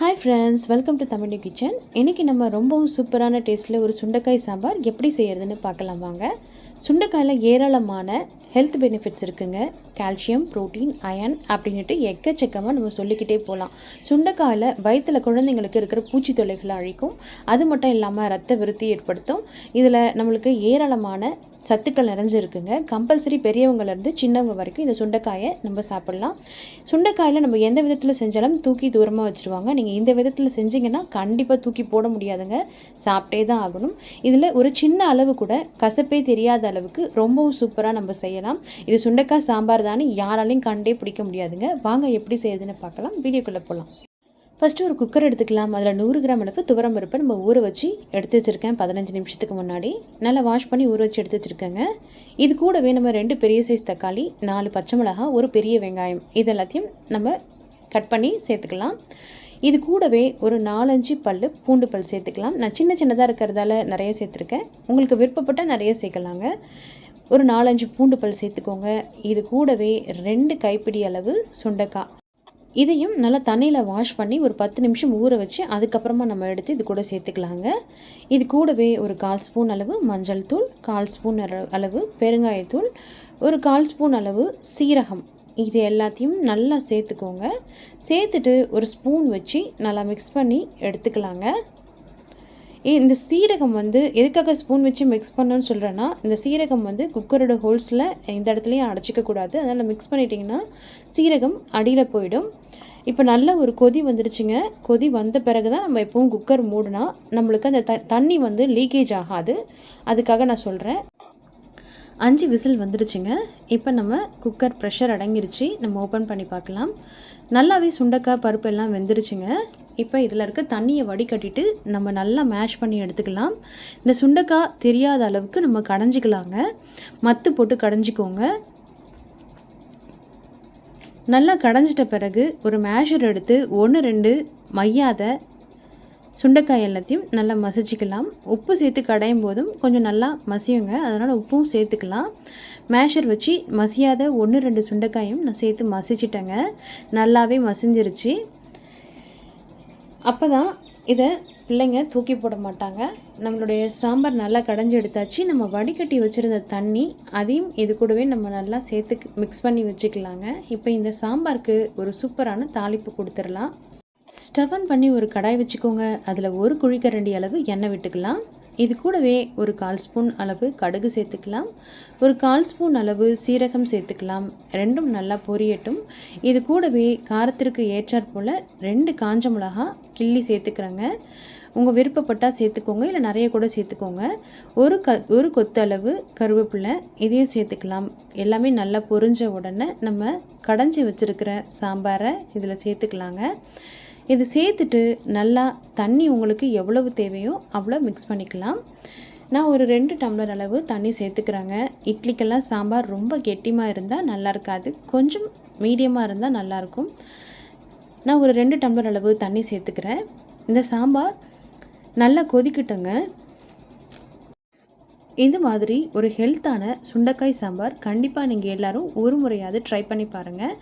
Hi friends welcome to Tamil kitchen இன்றைக்கி நம்ம ரொம்பவும் சூப்பரான டேஸ்ட்டில் ஒரு சுண்டைக்காய் சாம்பார் எப்படி செய்கிறதுன்னு பார்க்கலாம் வாங்க. சுண்டைக்காயில் ஏராளமான ஹெல்த் பெனிஃபிட்ஸ் இருக்குங்க. கால்சியம் ப்ரோட்டீன் அயன் அப்படின்ட்டு எக்கச்சக்கமாக நம்ம சொல்லிக்கிட்டே போகலாம் சுண்டைக்காயில் வயிற்றில் குழந்தைங்களுக்கு இருக்கிற பூச்சி தொல்லைகளை அழிக்கும். அது மட்டும் இல்லாமல் ரத்த விருத்தி ஏற்படுத்தும். இதில் நம்மளுக்கு ஏராளமான சத்துக்கள் நிறைஞ்சிருக்குங்க. கம்பல்சரி பெரியவங்கலேருந்து சின்னவங்க வரைக்கும் இந்த சுண்டைக்காயை நம்ம சாப்பிட்லாம். சுண்டைக்காயில் நம்ம எந்த விதத்தில் செஞ்சாலும் தூக்கி தூரமாக வச்சுருவாங்க. நீங்கள் இந்த விதத்தில் செஞ்சீங்கன்னா கண்டிப்பாக தூக்கி போட முடியாதுங்க. சாப்பிட்டே தான் ஆகணும். இதில் ஒரு சின்ன அளவு கூட கசப்பே தெரியாத அளவுக்கு ரொம்பவும் சூப்பராக நம்ம செய்யலாம். இது சுண்டைக்காய் சாம்பார் தானே யாராலையும் கண்டே பிடிக்க முடியாதுங்க. வாங்க எப்படி செய்யுதுன்னு பார்க்கலாம். வீடியோக்குள்ளே போகலாம் ஃபஸ்ட்டு ஒரு குக்கர் எடுத்துக்கலாம். அதில் நூறு கிராம் அளவு துவரம் பருப்பை நம்ம ஊற வச்சு எடுத்து வச்சுருக்கேன். பதினஞ்சு நிமிஷத்துக்கு முன்னாடி. நல்லா வாஷ் பண்ணி ஊற வச்சு எடுத்து வச்சுருக்கேங்க. இது கூடவே நம்ம ரெண்டு பெரிய சைஸ் தக்காளி நாலு பச்சை மிளகாய் ஒரு பெரிய வெங்காயம். இது எல்லாத்தையும் நம்ம கட் பண்ணி சேர்த்துக்கலாம். இது கூடவே ஒரு நாலஞ்சு பல் பூண்டு பல் சேர்த்துக்கலாம். நான் சின்ன சின்னதாக இருக்கிறதால நிறைய சேர்த்துருக்கேன். உங்களுக்கு விருப்பப்பட்டால் நிறைய சேர்க்கலாங்க. ஒரு நாலஞ்சு பூண்டு பல் சேர்த்துக்கோங்க. இது கூடவே ரெண்டு கைப்பிடி அளவு சுண்டைக்காய். இதையும் நல்லா தண்ணியில் வாஷ் பண்ணி ஒரு பத்து நிமிஷம் ஊற வச்சு அதுக்கப்புறமா நம்ம எடுத்து இது கூட சேர்த்துக்கலாங்க. இது கூடவே ஒரு கால் ஸ்பூன் அளவு மஞ்சள் தூள் கால் ஸ்பூன் அளவு பெருங்காயத்தூள் ஒரு கால் ஸ்பூன் அளவு சீரகம். இது எல்லாத்தையும் நல்லா சேர்த்துக்கோங்க. சேர்த்துட்டு ஒரு ஸ்பூன் வச்சு நல்லா மிக்ஸ் பண்ணி எடுத்துக்கலாங்க. இந்த சீரகம் வந்து எதுக்காக ஸ்பூன் வச்சு மிக்ஸ் பண்ணணும்னு சொல்கிறேன்னா இந்த சீரகம் வந்து குக்கரோட ஹோல்ஸில் இந்த இடத்துலையும் அடைச்சிக்கக்கூடாது அதனால் மிக்ஸ் பண்ணிட்டிங்கன்னா சீரகம் அடியில் போயிடும். இப்போ நல்ல ஒரு கொதி வந்துருச்சுங்க. கொதி வந்த பிறகு தான் நம்ம எப்பவும் குக்கர் மூடினா நம்மளுக்கு அந்த த தண்ணி வந்து லீக்கேஜ் ஆகாது. அதுக்காக நான் சொல்கிறேன் அஞ்சு விசில் வந்துடுச்சுங்க இப்போ நம்ம குக்கர் ப்ரெஷர் அடங்கிருச்சு. நம்ம ஓப்பன் பண்ணி பார்க்கலாம். நல்லாவே சுண்டக்காய் பருப்பு எல்லாம் வெந்துருச்சுங்க. இப்போ இதில் இருக்க தண்ணியை வடிகட்டிட்டு நம்ம நல்லா மேஷ் பண்ணி எடுத்துக்கலாம். இந்த சுண்டைக்காய் தெரியாத அளவுக்கு நம்ம கடைஞ்சிக்கலாங்க. மத்து போட்டு கடைஞ்சிக்கோங்க. நல்லா கடைஞ்சிட்ட பிறகு ஒரு மேஷர் எடுத்து ஒன்று ரெண்டு மையாத சுண்டைக்காய் எல்லாத்தையும் நல்லா மசிச்சிக்கலாம். உப்பு சேர்த்து கடையும் போதும் கொஞ்சம் நல்லா மசியுங்க. அதனால் உப்பும் சேர்த்துக்கலாம். மேஷர் வச்சு மசியாத ஒன்று ரெண்டு சுண்டைக்காயும் நான் சேர்த்து மசிச்சிட்டேங்க. நல்லாவே மசிஞ்சிருச்சு. அப்போ தான் இதை பிள்ளைங்க தூக்கி போட மாட்டாங்க. நம்மளுடைய சாம்பார் நல்லா கடைஞ்சி எடுத்தாச்சு நம்ம வடிகட்டி வச்சுருந்த தண்ணி அதையும் இது கூடவே நம்ம நல்லா சேர்த்து மிக்ஸ் பண்ணி வச்சுக்கலாங்க. இப்போ இந்த சாம்பாருக்கு ஒரு சூப்பரான தாளிப்பு கொடுத்துடலாம். ஸ்டவன் பண்ணி ஒரு கடாய் வச்சுக்கோங்க. அதில் ஒரு குழிக்கரண்டி அளவு எண்ணெய் விட்டுக்கலாம். இது கூடவே ஒரு கால் ஸ்பூன் அளவு கடுகு சேர்த்துக்கலாம். ஒரு கால் ஸ்பூன் அளவு சீரகம் சேர்த்துக்கலாம். ரெண்டும் நல்லா பொரியட்டும். இது கூடவே காரத்திற்கு ஏற்றாற் போல் ரெண்டு காஞ்ச மிளகா கிள்ளி சேர்த்துக்கிறேங்க. உங்கள் விருப்பப்பட்டால் சேர்த்துக்கோங்க. இல்லை நிறைய கூட சேர்த்துக்கோங்க. ஒரு க ஒரு கொத்தளவு கருவேப்பிலை இதையும் சேர்த்துக்கலாம். எல்லாமே நல்லா பொரிஞ்ச உடனே நம்ம கடைஞ்சி வச்சுருக்கிற சாம்பாரை இதில் சேர்த்துக்கலாங்க. இது சேர்த்துட்டு நல்லா தண்ணி உங்களுக்கு எவ்வளவு தேவையோ அவ்வளோ மிக்ஸ் பண்ணிக்கலாம். நான் ஒரு ரெண்டு டம்ளர் அளவு தண்ணி சேர்த்துக்கிறேங்க. இட்லிக்கெல்லாம் சாம்பார் ரொம்ப கெட்டிமாக இருந்தால் நல்லா இருக்காது. கொஞ்சம் மீடியமாக இருந்தால் நல்லாயிருக்கும் நான் ஒரு ரெண்டு டம்ளர் அளவு தண்ணி சேர்த்துக்கிறேன். இந்த சாம்பார் நல்லா கொதிக்கட்டுங்க. இந்த மாதிரி ஒரு ஹெல்த்தான சுண்டைக்காய் சாம்பார் கண்டிப்பாக நீங்கள் எல்லோரும் ஒரு முறையாவது ட்ரை பண்ணி பாருங்கள்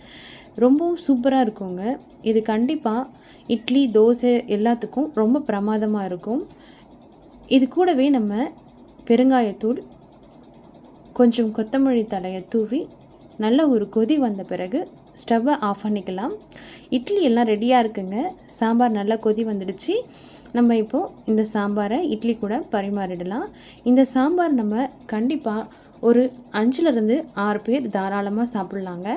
ரொம்பவும் சூப்பராக இருக்குங்க. இது கண்டிப்பாக இட்லி தோசை எல்லாத்துக்கும் ரொம்ப பிரமாதமாக இருக்கும். இது கூடவே நம்ம பெருங்காயத்தூள் கொஞ்சம் கொத்தமல்லி தலையை தூவி நல்ல ஒரு கொதி வந்த பிறகு ஸ்டவ்வை ஆஃப் பண்ணிக்கலாம். இட்லி எல்லாம் ரெடியாக இருக்குங்க. சாம்பார் நல்லா கொதி வந்துடுச்சு. நம்ம இப்போது இந்த சாம்பாரை இட்லி கூட பரிமாறிடலாம். இந்த சாம்பார் நம்ம கண்டிப்பாக ஒரு அஞ்சுலேருந்து ஆறு பேர் தாராளமாக சாப்பிட்லாங்க.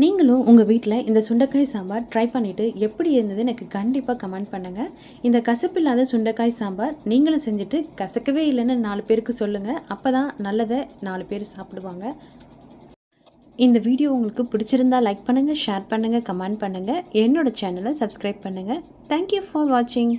நீங்களும் உங்கள் வீட்டில் இந்த சுண்டைக்காய் சாம்பார் ட்ரை பண்ணிவிட்டு எப்படி இருந்தது எனக்கு கண்டிப்பாக கமெண்ட் பண்ணுங்கள் இந்த கசப்பில்லாத சுண்டைக்காய் சாம்பார் நீங்களும் செஞ்சுட்டு கசக்கவே இல்லைன்னு நாலு பேருக்கு சொல்லுங்கள் அப்போ தான் நல்லதை நாலு பேர் சாப்பிடுவாங்க. இந்த வீடியோ உங்களுக்கு பிடிச்சிருந்தா லைக் பண்ணுங்கள் ஷேர் பண்ணுங்கள் கமெண்ட் பண்ணுங்கள் என்னோடய சேனலை சப்ஸ்கிரைப் பண்ணுங்கள் தேங்க்யூ ஃபார் வாட்சிங்